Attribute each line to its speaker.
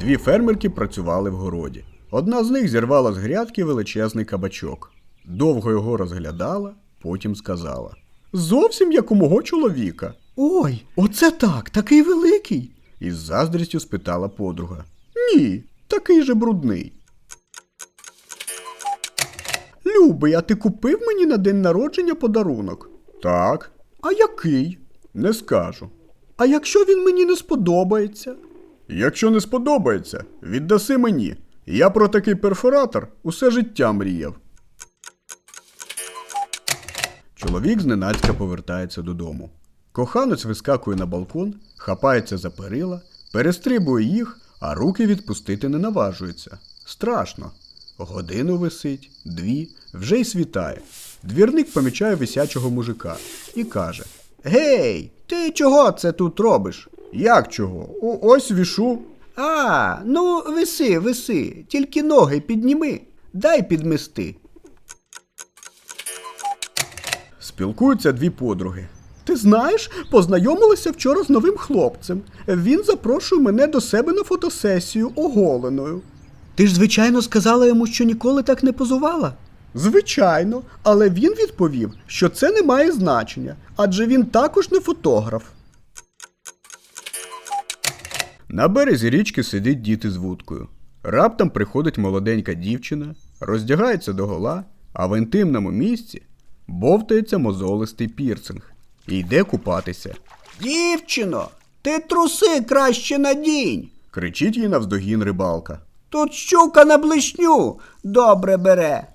Speaker 1: Дві фермерки працювали в городі. Одна з них зірвала з грядки величезний кабачок. Довго його розглядала, потім сказала: Зовсім як у мого чоловіка. Ой, оце так, такий великий. Із заздрістю спитала подруга. Ні, такий же брудний. Любий, а ти купив мені на день народження подарунок? Так. А який? Не скажу. А якщо він мені не сподобається? Якщо не сподобається, віддаси мені. Я про такий перфоратор усе життя мріяв. Чоловік зненацька повертається додому. Коханець вискакує на балкон, хапається за перила, перестрибує їх, а руки відпустити не наважується. Страшно. Годину висить, дві, вже й світає. Двірник помічає висячого мужика і каже: Гей, ти чого це тут робиш? Як чого? О, ось вішу. А, ну виси, виси, тільки ноги підніми, дай підмести. Спілкуються дві подруги. Ти знаєш, познайомилися вчора з новим хлопцем. Він запрошує мене до себе на фотосесію оголеною. Ти ж, звичайно, сказала йому, що ніколи так не позувала? Звичайно, але він відповів, що це не має значення, адже він також не фотограф. На березі річки сидить діти з вудкою. Раптом приходить молоденька дівчина, роздягається догола, а в інтимному місці бовтається мозолистий пірсинг і йде купатися. Дівчино, ти труси краще надінь. кричить їй навздогін рибалка. Тут щука на блишню добре бере.